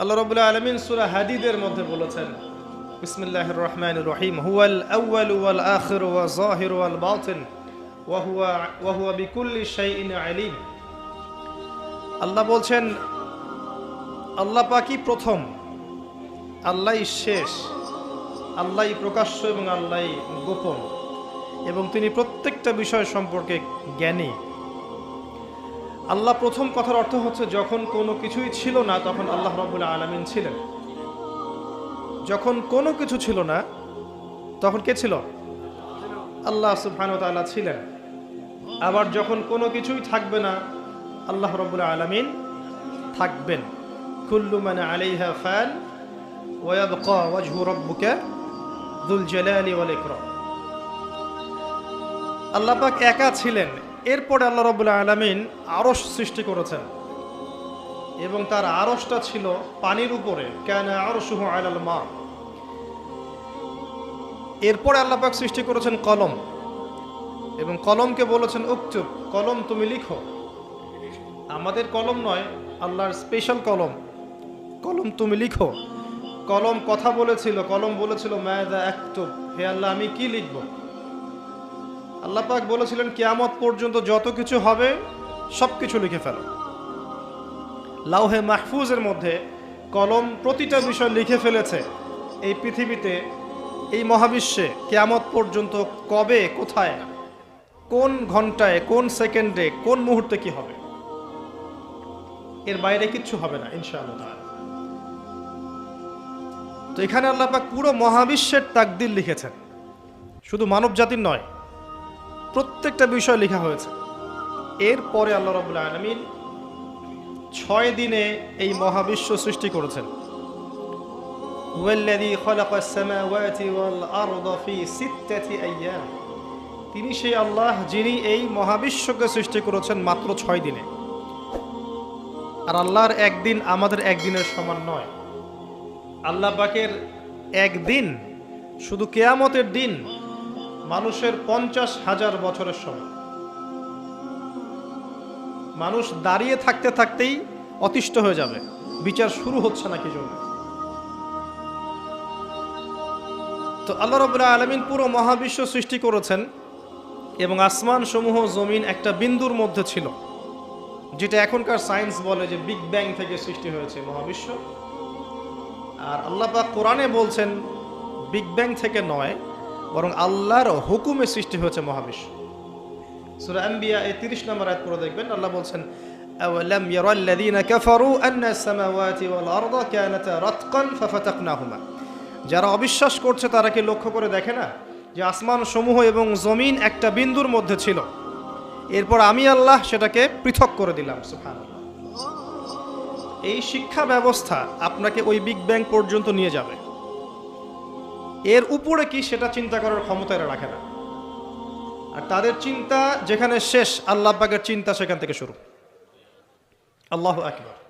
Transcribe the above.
আল্লাহ রবুল্লাহ আলমিন সুরা হাদিদের মধ্যে বলেছেন বিসমিল্লাহ রহমান রহিম, হুয়াল আউয়াল ওয়াল আখির ওয়া জাহির ওয়াল বাতিন, ওয়া হুয়া ওয়া হুয়া বিকুল্লি শাইইন আলিম। আল্লাহ বলছেন, আল্লাহ পাকই প্রথম, আল্লাহই শেষ, আল্লাহই প্রকাশ্য এবং আল্লাহই গোপন এবং তিনি প্রত্যেকটা বিষয় সম্পর্কে জ্ঞানী। আল্লাহ প্রথম কথার অর্থ হচ্ছে, যখন কোনো কিছুই ছিল না, তখন আল্লাহ রবুল্লা আলমিন ছিলেন। যখন কোনো কিছু ছিল না, তখন কে ছিল? আল্লাহ সুবহানাহু ছিলেন। আবার যখন কোনো কিছুই থাকবে না, আল্লাহ রবুল্লা আলমিন থাকবেন। কুল্লু মানে আলাইহা ফ্যান ওয়াবকা ওয়াজহু রব্বুকা দুল জালালি ওয়াল ইকরাম। আল্লাহ পাক একা ছিলেন এরপরে আল্লাহ রবুল্লা আলমিন আরস সৃষ্টি করেছেন। এবং তার আরসটা ছিল পানির উপরে, কেন আরসুহ আলাল মা এরপরে আল্লাহ পাক সৃষ্টি করেছেন কলম। এবং কলমকে বলেছেন উক্তুব, কলম তুমি লিখো। আমাদের কলম নয়, আল্লাহর স্পেশাল কলম। কলম তুমি লিখো। কলম কথা বলেছিল, কলম বলেছিল মায়দা একতুব হে আল্লাহ, আমি কি লিখব? আল্লাহ পাক বলেছিলেন, কেয়ামত পর্যন্ত যত কিছু হবে, সব কিছু লিখে ফেলো। লাউহে মাহফুজের মধ্যে কলম প্রতিটা বিষয় লিখে ফেলেছে এই পৃথিবীতে, এই মহাবিশ্বে, কেয়ামত পর্যন্ত কবে, কোথায়, কোন ঘন্টায়, কোন সেকেন্ডে, কোন মুহূর্তে কি হবে? এর বাইরে কিচ্ছু হবে না, ইনশাআল্লাহ। তো এখানে আল্লাহ পাক পুরো মহাবিশ্বের তাকদির লিখেছেন। শুধু মানব জাতির নয় প্রত্যেকটা বিষয় লেখা হয়েছে। এরপরে আল্লাহ রবুল্লা আলমিন ছয় দিনে এই মহাবিশ্ব সৃষ্টি করেছেন। তিনি সেই আল্লাহ যিনি এই মহাবিশ্বকে সৃষ্টি করেছেন মাত্র ছয় দিনে। আর আল্লাহর একদিন আমাদের একদিনের সমান নয়। আল্লাহ পাকের একদিন শুধু কেয়ামতের দিন মানুষের পঞ্চাশ হাজার বছরের সময়। মানুষ দাঁড়িয়ে থাকতে থাকতেই অতিষ্ঠ হয়ে যাবে। বিচার শুরু হচ্ছে না কি জন্য তো আল্লাহ রবুল্লাহ আলমিন পুরো মহাবিশ্ব সৃষ্টি করেছেন এবং আসমান সমূহ জমিন একটা বিন্দুর মধ্যে ছিল, যেটা এখনকার সায়েন্স বলে যে বিগ ব্যাং থেকে সৃষ্টি হয়েছে মহাবিশ্ব। আর আল্লাহ পাক কোরআনে বলছেন, বিগ ব্যাং থেকে নয় বরং আল্লাহর হুকুমে সৃষ্টি হয়েছে মহাবিশ্ব সূরা আম্বিয়া এই 30 নম্বর আয়াত পড়ে দেখবেন আল্লাহ বলছেন أولم يرى الذين كفروا أن السماوات والأرض كانتا رتقا ففتقناهما যারা অবিশ্বাস করছে তারা কি লক্ষ্য করে দেখে না যে আসমান সমূহ এবং জমিন একটা বিন্দুর মধ্যে ছিল এরপর আমি আল্লাহ সেটাকে পৃথক করে দিলাম সুফান এই শিক্ষা ব্যবস্থা আপনাকে ওই বিগ ব্যাং পর্যন্ত নিয়ে যাবে এর উপরে কি সেটা চিন্তা করার ক্ষমতা এরা রাখে না। আর তাদের চিন্তা যেখানে শেষ, আল্লাহ পাকের চিন্তা সেখান থেকে শুরু। আল্লাহ আকবর।